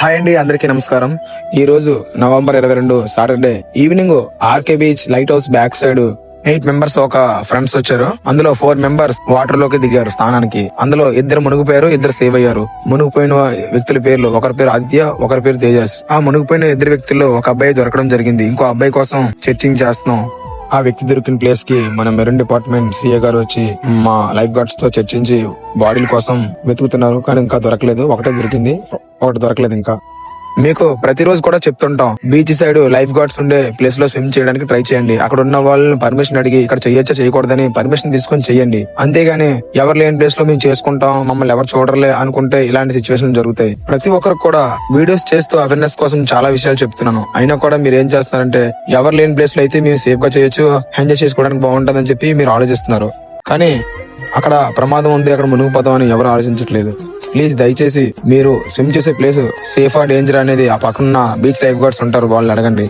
Hi అండి అందరికీ నమస్కారం. ఈ రోజు నవంబర్ ఇరవై రెండు Saturday evening RK beach light house back side eight members ఒక ఫ్రెండ్స్ వచ్చారు. అందులో ఫోర్ మెంబర్స్ వాటర్లోకి దిగారు స్నానానికి. అందులో ఇద్దరు మునిగిపోయారు ఇద్దరు సేవ్ అయ్యారు. మునిగిపోయిన వ్యక్తుల పేర్లు ఒకరి పేరు ఆదిత్య ఒకరి పేరు తేజస్. ఆ మునిగిపోయిన ఇద్దరు వ్యక్తుల్లో ఒక అబ్బాయి దొరకడం జరిగింది. ఇంకో అబ్బాయి కోసం చర్చింగ్ చేస్తున్నాం. ఆ వ్యక్తి దొరికిన ప్లేస్కి మన మెరూన్ డిపార్ట్మెంట్ సీఏ గారు వచ్చి మా లైఫ్ గార్డ్స్తో చర్చించి బాడీల కోసం వెతుకుతున్నారు. కానీ ఇంకా దొరకలేదు. ఒకటే దొరికింది. ఒకటి దొరకలేదు ఇంకా. మీకు ప్రతిరోజు కూడా చెప్తుంటాం బీచ్ సైడ్ లైఫ్ గార్డ్స్ ఉండే ప్లేస్లో స్విమ్ చేయడానికి ట్రై చేయండి. అక్కడ ఉన్న వాళ్ళని పర్మిషన్ అడిగి ఇక్కడ చేయొచ్చా చేయకూడదని పర్మిషన్ తీసుకొని చేయండి. అంతేగాని ఎవరు లేని ప్లేస్లో మేము చేసుకుంటాం మమ్మల్ని ఎవరు చూడరులే అనుకుంటే ఇలాంటి సిచ్యువేషన్ జరుగుతాయి. ప్రతి ఒక్కరికి కూడా వీడియోస్ చేస్తూ అవేర్నెస్ కోసం చాలా విషయాలు చెప్తున్నాను. అయినా కూడా మీరు ఏం చేస్తున్నారంటే ఎవరు లేని ప్లేస్లో అయితే మేము సేఫ్గా చేయొచ్చు ఎంజాయ్ చేసుకోవడానికి బాగుంటుందని చెప్పి మీరు ఆలోచిస్తున్నారు. కానీ అక్కడ ప్రమాదం ఉంది అక్కడ మునిగిపోతామని ఎవరు ఆలోచించట్లేదు. ప్లీజ్ దయచేసి మీరు స్విమ్ చేసే ప్లేస్ సేఫా డేంజర్ అనేది ఆ పక్కన బీచ్ లైఫ్ గార్డ్స్ ఉంటారు వాళ్ళు అడగండి.